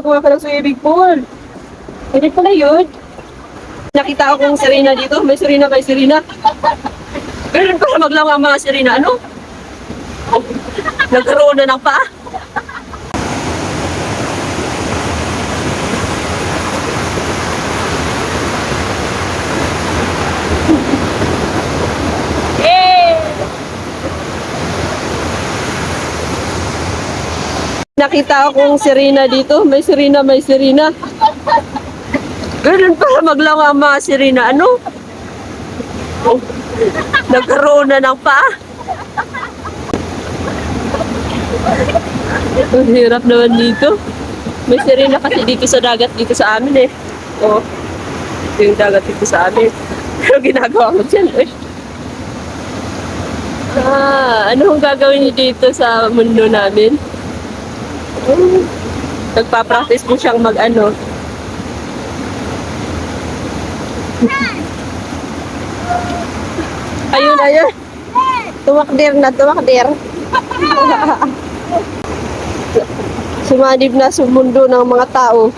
gumagawa ka ng swimming pool. Pwede pala yun. Nakita ko kung Serena dito. May Serena kay Serena. Ganun pala maglawa ang mga Serena. Ano? Nagkaroon na ng paa. Nakita ko kung Serena dito. May Serena, may Serena. Ganun pala maglawa ang mga Serena. Ano? Oh, nagkaroon na ng paa. Ang hirap naman dito. May Serena kasi dito sa dagat dito sa amin eh. Oh, yung dagat dito sa amin. Pero ginagawa ko dyan eh. Ah, ano ang gagawin niyo dito sa mundo namin? Hmm. Nagpa-practice mo siyang mag-ano. ayun, ayun. Tumakdir na, tumakdir. Sumanib na sa mundo ng mga tao.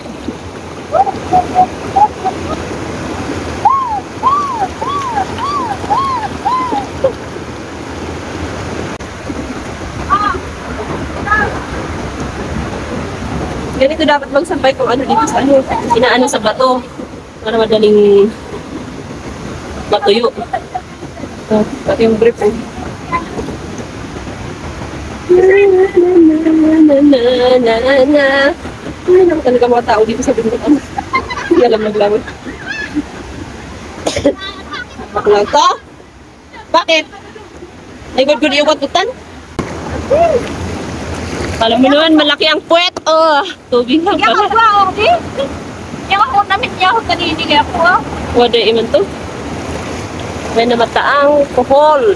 Ganito dapat magsampay kung ano dito sa ano, inaano sa bato. Para madaling matuyo. Oh, pati yung brief eh. Ay, naman talaga mga tao dito sa bundok. Ano? Hindi alam naglawan. Baklang to? Bakit? Ay, good good yung watutan? Alam mo naman, malaki ang puwet. Oh, tubig lang Yang pala. ako ba, Ordi? Yang ako namit niya ako kanini kaya po. Wada iman to. May namataang kohol.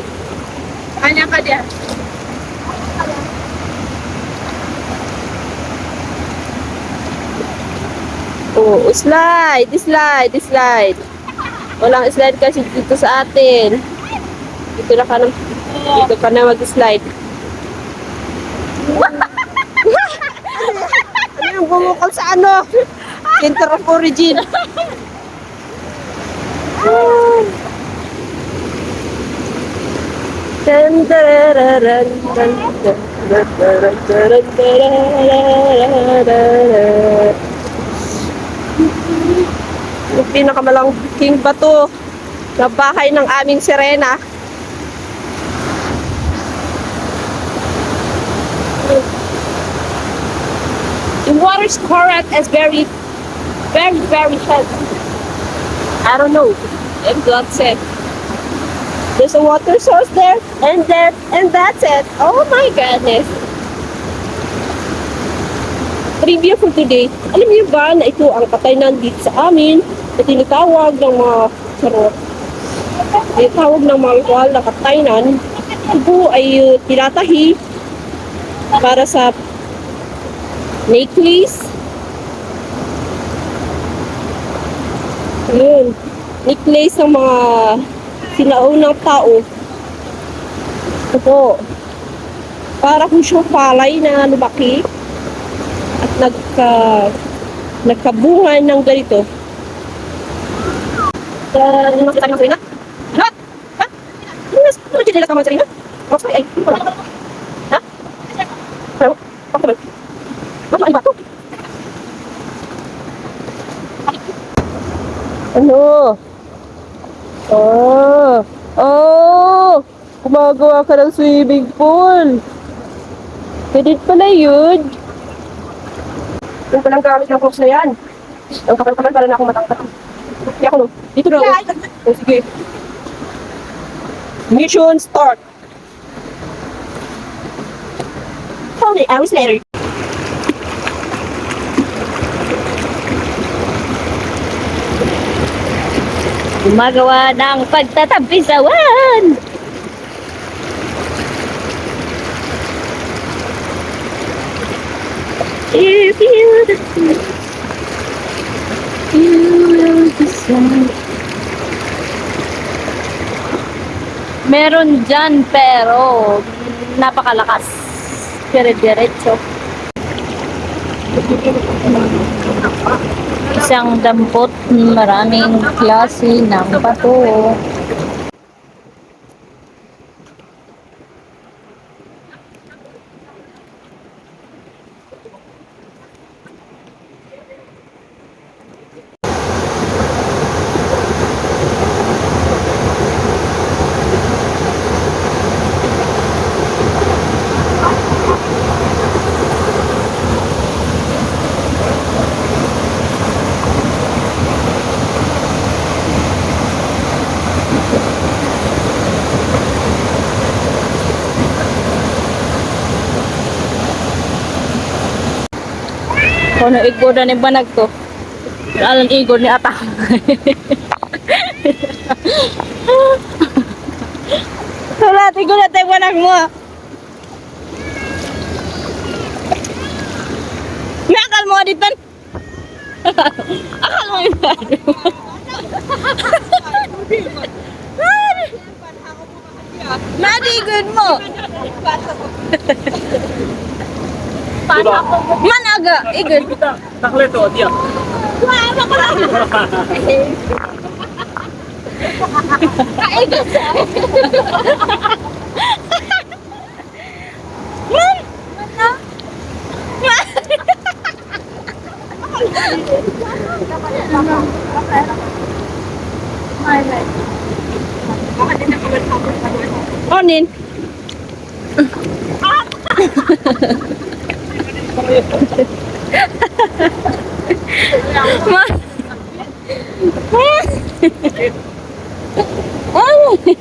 Kanya ka diyan. Oh, slide, slide, slide. Walang slide kasi dito sa atin. Dito na ka na, dito ka na mag-slide. ano yung bumukol sa ano? Center of origin. Yung pinakamalangking bato na bahay ng aming sirena. The current is very, very, very heavy. I don't know. And God said, there's a water source there, and that, and that's it. Oh my goodness. Trivia for today. Alam niyo ba na ito ang kataynan dito sa amin na tinatawag ng mga charot. Tinatawag ng mga lokal na kataynan. Ito ay uh, tinatahi para sa necklace. Yun. Necklace ng mga sinaunang tao. Ito. Para kung siyang palay na lumaki at nagka nagkabungan ng ganito. Uh, nakita niyo Serena? Ha? Ha? Ano na? Ano na nila tama Serena? Oh, sorry. Ay, wala. Ha? Ano? Bakit ba? Ano ba ito? Ano? Oh! Oh! Gumagawa ka ng swimming pool. Pwede pala yun. Yung palang gamit ng clocks na yan. Ang kapal-kapal para na ako matangkat. Ako no, dito na ako. Oh, sige. Mission start. Only hours later. Gumagawa ng pagtatampisawan. If you you will decide. Meron dyan pero napakalakas. Dire-diretso. Isang dampot, maraming klase ng bato. Kung ano igod ni banag to. Alam igod ni ata. Wala, igod na tayo banag mo. May akal mo dito. akal mo yun. Nadigod mo. Managa, igod. Nakleto, dia. Kaigod sa Man! Onin. Ma. Ay.